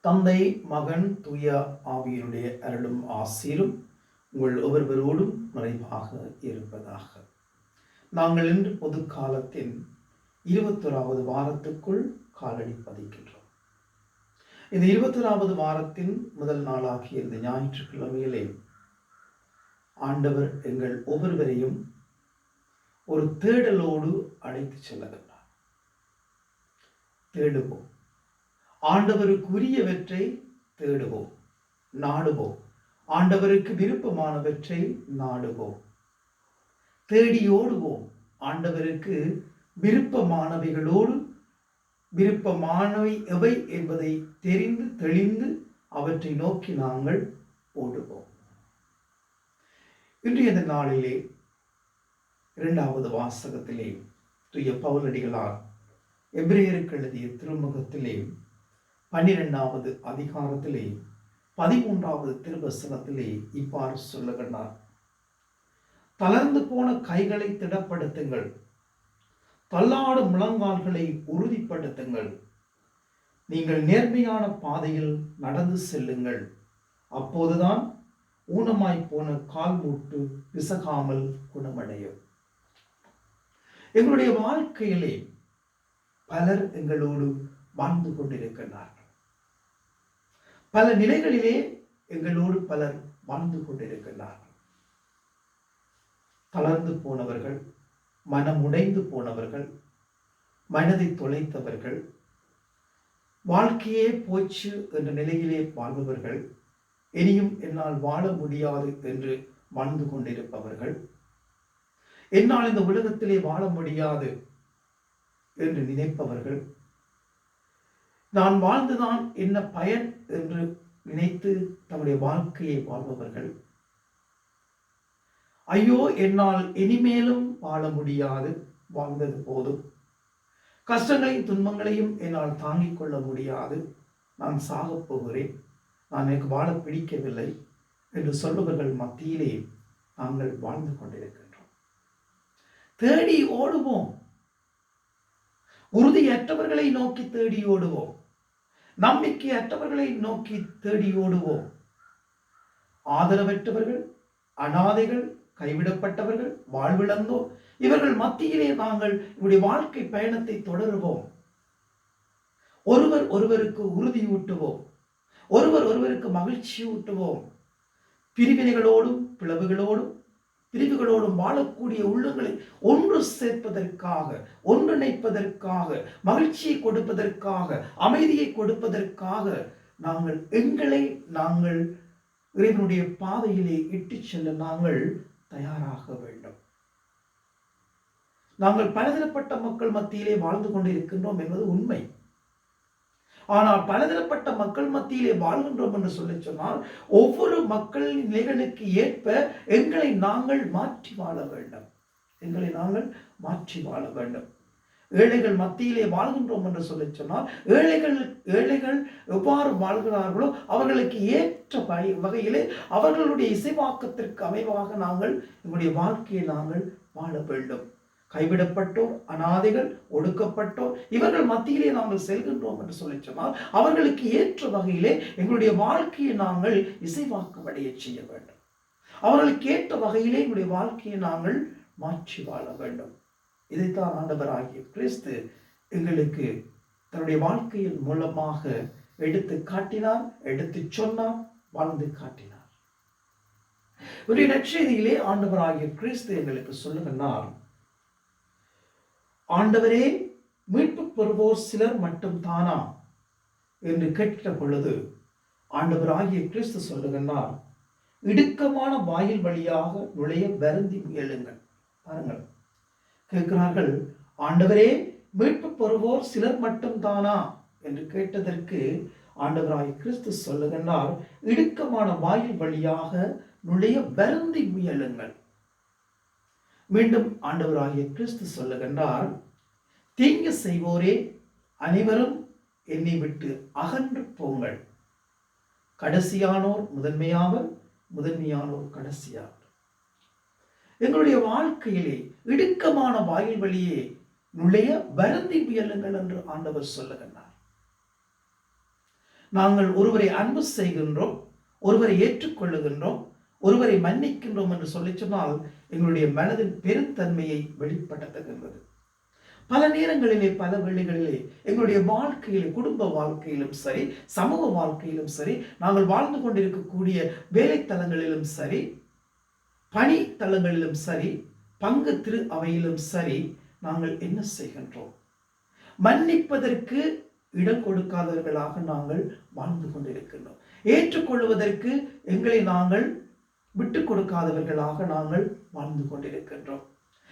தந்தை மகன் தூய ஆவியனுடைய அருளும் ஆசீரும் உங்கள் ஒவ்வொருவரோடும் நிறைவாக இருப்பதாக. நாங்கள் இன்று பொது காலத்தின் இருபத்தொராவது வாரத்துக்குள் காலடி பதிக்கின்றோம். இந்த இருபத்தொராவது வாரத்தின் முதல் நாளாகிய இந்த ஞாயிற்றுக்கிழமையிலே ஆண்டவர் எங்கள் ஒவ்வொருவரையும் ஒரு தேடலோடு அழைத்து செல்லுகின்றார் தேடுவோம். ஆண்டவருக்குரியவற்றை தேடுவோம் நாடுவோம். ஆண்டவருக்கு விருப்பமானவற்றை நாடுவோம். தேடி ஓடுவோம். ஆண்டவருக்கு விருப்பமானவைகளோடு விருப்பமானவை எவை என்பதை தெரிந்து தெளிந்து அவற்றை நோக்கி நாங்கள் ஓடுவோம். இன்றைய நாளிலே இரண்டாவது வாசகத்திலே துய பவுலடிகளார் எபிரேயருக்கு எழுதிய திருமுகத்திலே பன்னிரெண்டாவது அதிகாரத்திலே பதிமூன்றாவது திருவசனத்திலே இவ்வாறு சொல்லுகின்றார். தளர்ந்து போன கைகளை திடப்படுத்துங்கள். தள்ளாடு முழங்கால்களை உறுதிப்படுத்துங்கள். நீங்கள் நேர்மையான பாதையில் நடந்து செல்லுங்கள். அப்போதுதான் ஊனமாய் போன கால் மூட்டு பிசகாமல் குணமடையும். எங்களுடைய வாழ்க்கையிலே பலர் எங்களோடு வாழ்ந்து கொண்டிருக்கிறார்கள் பல நிலைகளிலே எங்களோடு பலர் வாழ்ந்து கொண்டிருக்கிறார்கள். தளர்ந்து போனவர்கள் மனம் உடைந்து போனவர்கள் மனதை தொலைத்தவர்கள் வாழ்க்கையே போச்சு என்ற நிலையிலே வாழ்பவர்கள் இனியும் என்னால் வாழ முடியாது என்று வாழ்ந்து கொண்டிருப்பவர்கள் என்னால் இந்த உலகத்திலே வாழ முடியாது என்று நினைப்பவர்கள் நான் வாழ்ந்துதான் என்ன பயன் என்று நினைத்து தம்முடைய வாழ்க்கையை வாழ்பவர்கள். ஐயோ என்னால் இனிமேலும் வாழ முடியாது. வாழ்ந்தது போதும். கஷ்டங்களையும் துன்பங்களையும் என்னால் தாங்கிக் கொள்ள முடியாது. நான் சாகப் போகிறேன். நான் எனக்கு வாழ பிடிக்கவில்லை என்று சொல்பவர்கள் மத்தியிலே நாங்கள் வாழ்ந்து கொண்டிருக்கின்றோம். தேடி ஓடுவோம். உறுதியற்றவர்களை நோக்கி தேடி ஓடுவோம். நம்பிக்கையற்றவர்களை நோக்கி தேடி ஓடுவோம். ஆதரவற்றவர்கள் அனாதைகள் கைவிடப்பட்டவர்கள் வாழ்விழந்தோர் இவர்கள் மத்தியிலே நாங்கள் இவருடைய வாழ்க்கை பயணத்தை தொடருவோம். ஒருவர் ஒருவருக்கு உறுதி ஊட்டுவோம் ஒருவர் ஒருவருக்கு மகிழ்ச்சி ஊட்டுவோம் பிரிவினைகளோடும் பிளவுகளோடும் பிரிவுகளோடும் வாழக்கூடிய உள்ளங்களை ஒன்று சேர்ப்பதற்காக ஒன்றிணைப்பதற்காக மகிழ்ச்சியை கொடுப்பதற்காக அமைதியை கொடுப்பதற்காக நாங்கள் எங்களை நாங்கள் இறைவனுடைய பாதையிலே இட்டு செல்ல நாங்கள் தயாராக வேண்டும். நாங்கள் பலதரப்பட்ட மக்கள் மத்தியிலே வாழ்ந்து கொண்டிருக்கின்றோம் என்பது உண்மை. ஆனால் பலதரப்பட்ட மக்கள் மத்தியிலே வாழ்கின்றோம் என்று சொல்லி சொன்னால் ஒவ்வொரு மக்களின் நிலைகளுக்கு ஏற்ப எங்களை நாங்கள் மாற்றி வாழ வேண்டும். எங்களை நாங்கள் மாற்றி வாழ வேண்டும். ஏழைகள் மத்தியிலே வாழ்கின்றோம் என்று சொல்லி சொன்னால் ஏழைகள் ஏழைகள் எவ்வாறு வாழ்கிறார்களோ அவர்களுக்கு ஏற்ற வகையிலே அவர்களுடைய இசைவாக்கத்திற்கு அமைவாக நாங்கள் எங்களுடைய வாழ்க்கையை நாங்கள் வாழ வேண்டும். கைவிடப்பட்டோர் அனாதைகள் ஒடுக்கப்பட்டோர் இவர்கள் மத்தியிலே நாங்கள் செல்கின்றோம் என்று சொல்லி சொன்னால் அவர்களுக்கு ஏற்ற வகையிலே எங்களுடைய வாழ்க்கையை நாங்கள் இசைவாக்கமடைய செய்ய வேண்டும். அவர்களுக்கு ஏற்ற வகையிலே எங்களுடைய வாழ்க்கையை நாங்கள் மாற்றி வாழ வேண்டும். இதைத்தான் ஆண்டவராகிய கிறிஸ்து எங்களுக்கு தன்னுடைய வாழ்க்கையின் மூலமாக எடுத்து காட்டினார் எடுத்து சொன்னார் வாழ்ந்து காட்டினார். ஒரு நற்செய்தியிலே ஆண்டவராகிய கிறிஸ்து எங்களுக்கு சொல்லுகிறார் ஆண்டவரே மீட்பு பெறுவோர் சிலர் மட்டும் தானா என்று கேட்கிற பொழுது ஆண்டவராகிய கிறிஸ்து சொல்லுகின்றார் இடுக்கமான வாயில் வழியாக நுழைய வருந்தி முயலுங்கள். பாருங்கள். கேட்கிறார்கள் ஆண்டவரே மீட்பு பெறுவோர் சிலர் மட்டும் தானா என்று கேட்டதற்கு ஆண்டவராய் கிறிஸ்து சொல்லுகின்றார் இடுக்கமான வாயில் வழியாக நுழைய வருந்தி முயலுங்கள். மீண்டும் ஆண்டவராகிய கிறிஸ்து சொல்லுகின்றார் தீங்கு செய்வோரே அனைவரும் என்னை விட்டு அகன்று போங்கள். கடைசியானோர் முதன்மையாவர் முதன்மையானோர் கடைசியாவர் எங்களுடைய வாழ்க்கையிலே இடுக்கமான வாயில் வழியே நுழைய வருந்தி முயலுங்கள் என்று ஆண்டவர் சொல்லுகின்றார். நாங்கள் ஒருவரை அன்பு செய்கின்றோம் ஒருவரை ஏற்றுக்கொள்ளுகின்றோம் ஒருவரை மன்னிக்கின்றோம் என்று சொல்லி சொன்னால் எங்களுடைய மனதின் பெருந்தன்மையை வெளிப்படுத்துகின்றது பல நேரங்களிலே பல வேளைகளிலே எங்களுடைய வாழ்க்கையிலே குடும்ப வாழ்க்கையிலும் சரி சமூக வாழ்க்கையிலும் சரி நாங்கள் வாழ்ந்து கொண்டிருக்கக்கூடிய வேலைத்தலங்களிலும் சரி பணி தளங்களிலும் சரி பங்கு திரு அவையிலும் சரி நாங்கள் என்ன செய்கின்றோம்? மன்னிப்பதற்கு இடம் கொடுக்காதவர்களாக நாங்கள் வாழ்ந்து கொண்டிருக்கின்றோம். ஏற்றுக்கொள்வதற்கு எங்களை நாங்கள் விட்டு கொடுக்காதவர்களாக நாங்கள் வாழ்ந்து கொண்டிருக்கின்றோம்.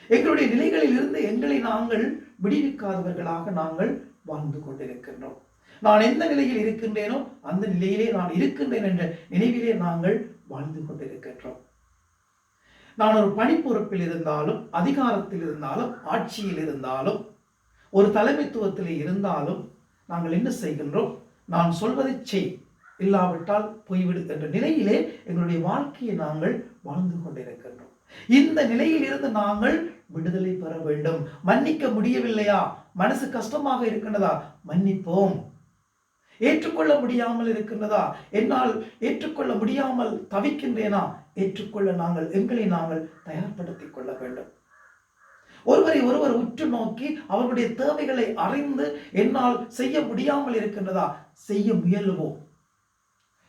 எங்களுடைய நிலைகளில் இருந்து எங்களை நாங்கள் விடுவிக்காதவர்களாக நாங்கள் வாழ்ந்து கொண்டிருக்கின்றோம். நான் எந்த நிலையில் இருக்கின்றேனோ அந்த நிலையிலே நான் இருக்கின்றேன் என்ற நினைவிலே நாங்கள் வாழ்ந்து கொண்டிருக்கின்றோம். நான் ஒரு பணிப்பொறுப்பில் இருந்தாலும் அதிகாரத்தில் இருந்தாலும் ஆட்சியில் இருந்தாலும் ஒரு தலைமைத்துவத்தில் இருந்தாலும் நாங்கள் என்ன செய்கின்றோம்? நான் சொல்வதை செய். இல்லாவிட்டால் போய்விடு என்ற நிலையிலே எங்களுடைய வாழ்க்கையை நாங்கள் வாழ்ந்து கொண்டிருக்கின்றோம். இந்த நிலையில் இருந்து நாங்கள் விடுதலை பெற வேண்டும். மன்னிக்க முடியவில்லையா? மனசு கஷ்டமாக இருக்கின்றதா? மன்னிப்போம். ஏற்றுக்கொள்ள முடியாமல் இருக்கின்றதா? என்னால் ஏற்றுக்கொள்ள முடியாமல் தவிக்கின்றேனா? ஏற்றுக்கொள்ள நாங்கள் எங்களை நாங்கள் தயார்படுத்திக் கொள்ள வேண்டும். ஒருவரை ஒருவர் உற்று நோக்கி அவர்களுடைய தேவைகளை அறிந்து என்னால் செய்ய முடியாமல் இருக்கின்றதா? செய்ய முயலுவோம்.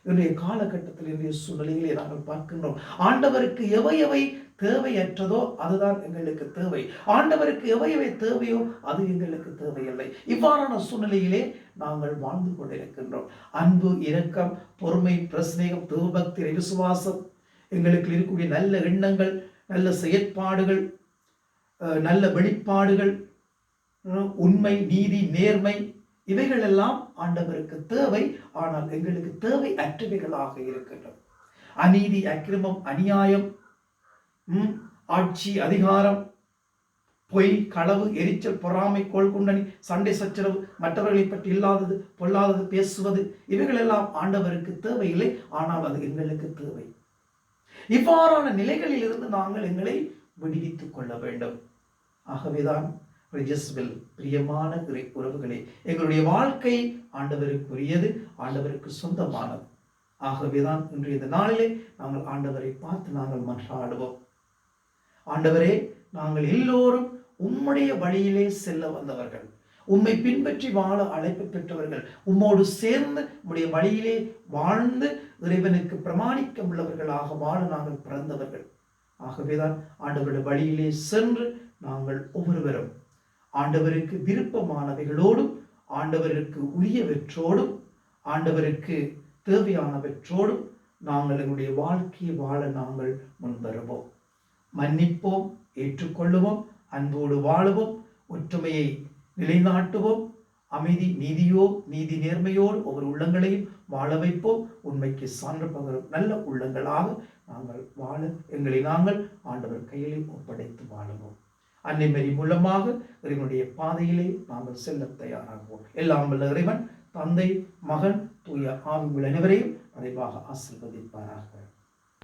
இன்றைய காலகட்டத்தில் இன்றைய சூழ்நிலையிலே நாங்கள் பார்க்கின்றோம். ஆண்டவருக்கு எவை எவை தேவையற்றதோ அதுதான் எங்களுக்கு தேவை. ஆண்டவருக்கு எவை எவை தேவையோ அது எங்களுக்கு தேவையில்லை. இவ்வாறான சூழ்நிலையிலே நாங்கள் வாழ்ந்து கொண்டிருக்கின்றோம். அன்பு இரக்கம் பொறுமை பிரஸ்னேகம் தேவபக்தி விசுவாசம் எங்களுக்கு இருக்கக்கூடிய நல்ல எண்ணங்கள் நல்ல செயற்பாடுகள் நல்ல வெளிப்பாடுகள் உண்மை நீதி நேர்மை இவைகள் எல்லாம் ஆண்டவருக்கு தேவை ஆனால் எங்களுக்கு தேவை அற்றவைகளாக இருக்கின்றன. அநீதி அக்கிரமம் அநியாயம் ஆட்சி அதிகாரம் பொய் களவு எரிச்சல் பொறாமை கோல் குண்டனி சண்டை சச்சரவு மற்றவர்களை பற்றி இல்லாதது பொல்லாதது பேசுவது இவைகளெல்லாம் ஆண்டவருக்கு தேவையில்லை ஆனால் அது எங்களுக்கு தேவை. இவ்வாறான நிலைகளில் இருந்து நாங்கள் எங்களை விடுவித்துக் கொள்ள வேண்டும். ஆகவேதான் ரிஜஸ்வில் பிரியமான இறை உறவுகளே எங்களுடைய வாழ்க்கை ஆண்டவருக்குரியது ஆண்டவருக்கு சொந்தமானது. ஆகவேதான் இன்றைய நாளிலே நாங்கள் ஆண்டவரை பார்த்து நாங்கள் மன்றாடுவோம். ஆண்டவரே நாங்கள் எல்லோரும் உம்முடைய வழியிலே செல்ல வந்தவர்கள் உம்மை பின்பற்றி வாழ அழைப்பு பெற்றவர்கள். உம்மோடு சேர்ந்து உம்முடைய வழியிலே வாழ்ந்து இறைவனுக்கு பிரமாணிக்க உள்ளவர்களாக வாழ நாங்கள் பிறந்தவர்கள். ஆகவேதான் ஆண்டவருடைய வழியிலே சென்று நாங்கள் ஒவ்வொருவரும் ஆண்டவருக்கு விருப்பமானவைகளோடும் ஆண்டவருக்கு உரியவற்றோடும் ஆண்டவருக்கு தேவையானவற்றோடும் நாங்கள் எங்களுடைய வாழ்க்கையை வாழ நாங்கள் முன்வருவோம். மன்னிப்போம் ஏற்றுக்கொள்ளுவோம் அன்போடு வாழுவோம் ஒற்றுமையை நிலைநாட்டுவோம். அமைதி நீதியோ நீதி நேர்மையோடு ஒவ்வொரு உள்ளங்களையும் வாழ வைப்போம். உண்மைக்கு சான்று பகரும் நல்ல உள்ளங்களாக நாங்கள் வாழ எங்களை நாங்கள் ஆண்டவர் கையிலே ஒப்படைத்து வாழுவோம். அன்னைமரி மூலமாக இறைவனுடைய பாதையிலே நாங்கள் செல்ல தயாராகுவோம். எல்லாம் வல்ல இறைவன் தந்தை மகன் தூய ஆவி அனைவரையும் நிறைவாக ஆசிர்வதிப்பாராக.